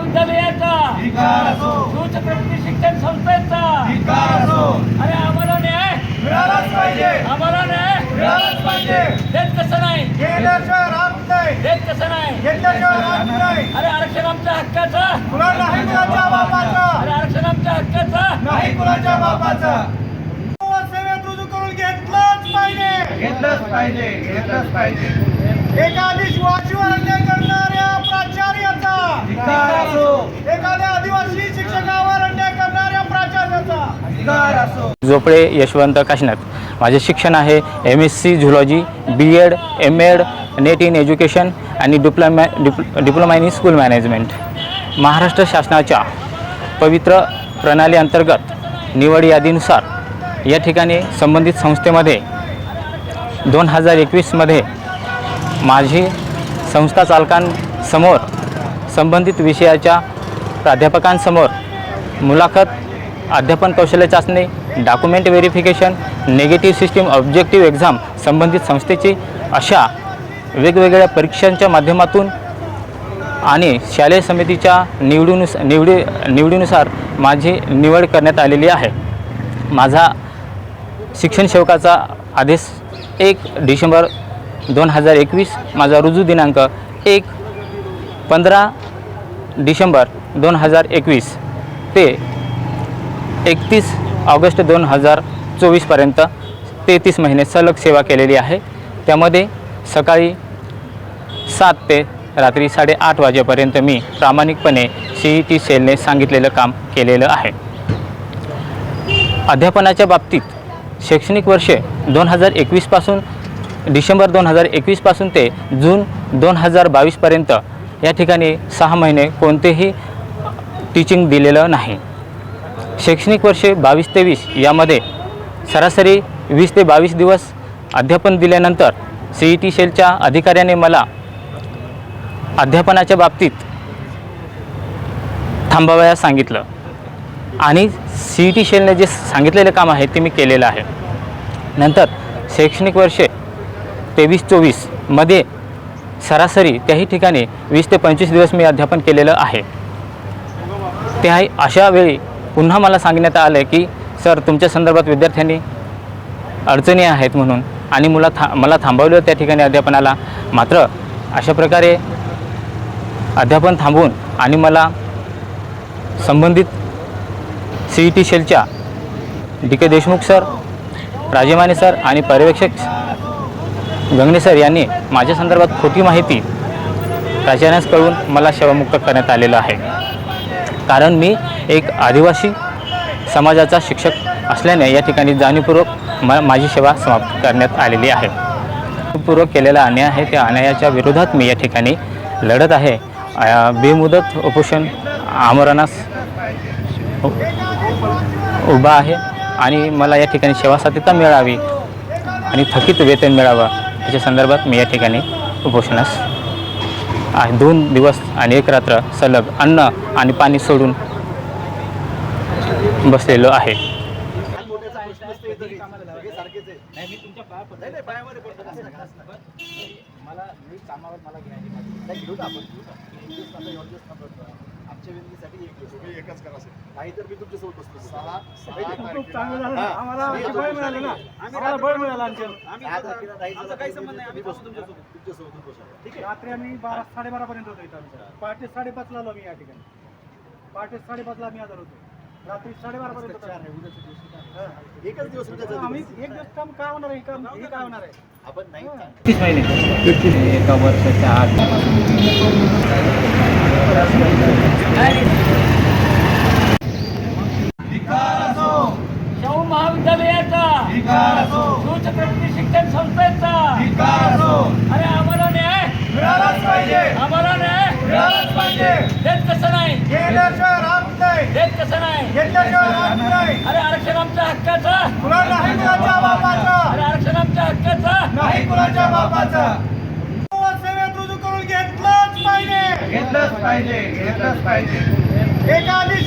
महाविद्यालयाचा प्रगती शिक्षण संस्थेचा. अरे आम्हाला न्याय. मिळालाच पाहिजे. आम्हाला न्याय. मिळालाच पाहिजे. देत कसं नाही. देत कसं नाही. अरे आरक्षण आमच्या हक्काचा. अरे आरक्षण आमच्या हक्काचा. नाही कुणाच्या बापाचा. सेवेत रुजू करून घेतलंच पाहिजे. घेतलंच पाहिजे. घेतलंच पाहिजे. अन्याय करणाऱ्या धिक्कार असो. एखाद्या आदिवासी शिक्षकावर अन्याय करणाऱ्या प्राचार्याचा धिक्कार असो. झोपडे यशवंत काशीनाथ. माझे शिक्षण आहे M S C zoology B ed M ed NET in education आणि diploma dip diploma in school management Maharashtra शासनाच्या पवित्र प्रणाली अंतर्गत निवड यादीनुसार या ठिकाणी संबंधित संस्थेमध्ये दोन हजार एकवीसमध्ये माझी संस्था चालकांसमोर संबंधित विषयाच्या प्राध्यापकांसमोर मुलाखत अध्यापन कौशल्य चाचणी document verification negative system objective exam संबंधित संस्थेची अशा वेगवेगळ्या परीक्षांच्या माध्यमातून आणि शालेय समितीच्या निवडीनुस निवडी निवडीनुसार माझी निवड करण्यात आलेली आहे. माझा शिक्षण सेवकाचा आदेश एक डिसेंबर दोन हजार एकवीस माझा रुजू दिनांक एक पंधरा डिसेंबर दोन हजार एकवीस ते एकतीस ऑगस्ट दोन हजार चोवीसपर्यंत तेहतीस महिने सलग सेवा केलेली आहे. त्यामध्ये सकाळी सात ते रात्री साडेआठ वाजेपर्यंत मी प्रामाणिकपणे सी ई टी सेलने सांगितलेलं काम केलेलं आहे. अध्यापनाच्या बाबतीत शैक्षणिक वर्षे दोन हजार एकवीसपासून डिसेंबर दोन हजार एकवीसपासून ते जून दोन हजार बावीसपर्यंत या ठिकाणी सहा महिने कोणतेही टीचिंग दिलेलं नाही. शैक्षणिक वर्षे बावीस ते वीस यामध्ये सरासरी वीस ते बावीस दिवस अध्यापन दिल्यानंतर सी ई टी सेलच्या अधिकाऱ्याने मला अध्यापनाच्या बाबतीत थांबावयास सांगितलं. आणि सी ई टी शेलने जे सांगितलेलं काम आहे ते मी केलेलं आहे. नंतर शैक्षणिक वर्षे तेवीस चोवीसमध्ये सरासरी त्याही ठिकाणी वीस ते पंचवीस दिवस मी अध्यापन केलेलं आहे. ते आहे अशा वेळी पुन्हा मला सांगण्यात आलं की सर तुमच्या संदर्भात विद्यार्थ्यांनी अडचणी आहेत म्हणून आणि मुला था मला थांबवलं त्या ठिकाणी अध्यापनाला. मात्र अशा प्रकारे अध्यापन थांबवून आणि मला संबंधित C E T शेलच्या D K Deshmukh sir Rajemane sir आणि पर्यवेक्षक गंगणे सर यांनी माझ्या संदर्भात खोटी माहिती प्राचार्यास कळून मला सेवामुक्त करण्यात आलेलं आहे. कारण मी एक आदिवासी समाजाचा शिक्षक असल्याने या ठिकाणी जाणीवपूर्वक मा माझी सेवा समाप्त करण्यात आलेली आहे. पूर्वक केलेला अन्याय आहे त्या अन्यायाच्या विरोधात मी या ठिकाणी लढत आहे. बेमुदत उपोषण आमरणास उभा आहे आणि मला या ठिकाणी सेवासाध्यता मिळावी आणि थकीत वेतन मिळावं याच्या संदर्भात मी या ठिकाणी उपोषणास दोन दिवस आणि एक रात्र सलग अन्न आणि पाणी सोडून बसलेलो आहे. मला मी कामावर मला घ्यायची नाही घेऊ आपण. घेऊ. आमच्या विनंतीसाठी एक दिवस. तुम्ही एकच करा सर. नाही तर मी तुमच्यासोबत बसतो. सहा सहा खूप चांगलं झालं. हा. आम्हाला मी बळ मिळालं ना. आम्हाला बळ मिळालं आमच्या. दहा तारखेला नाही झालं काही संबंध नाही, मी आम्ही बसतो तुमच्यासोबत तुमच्यासोबत. बसतो. ठीक आहे. रात्री आम्ही बारा साडेबारा पर्यंत होतो इथं आमच्या पहाटे साडेपाचला आलो आम्ही या ठिकाणी. पहाटे साडेपाचला आम्ही हजर होतो. रात्री साडेबारा पर्यंत होतो. चार आहे, उद्याच्या दिवशी काय? हा. एकच दिवस उद्याचा आम्ही दिवस. एक दिवस काम काय होणार आहे काम हे काय होणार आहे. आपण नाही तीस महिने. एका वर्षाच्या शाहू महाविद्यालयाचा. धिक्कार असो उच्च प्रगती शिक्षण संस्थेचा. अरे आम्हाला न्याय. मिळालाच पाहिजे. आम्हाला न्याय. मिळालाच पाहिजे. देत कसं नाही. नाही. देत कसं नाही? घेतल्याशिवाय राहत नाही. अरे आरक्षण आमच्या हक्काचा. तुला नाही कुणाच्या बापाचा. अरे आरक्षण आमच्या हक्काचा. नाही कुणाच्या बापाचा. सेवेत रुजू करून घेतलंच पाहिजे. घेतलंच पाहिजे घेतलंच पाहिजे. एखादी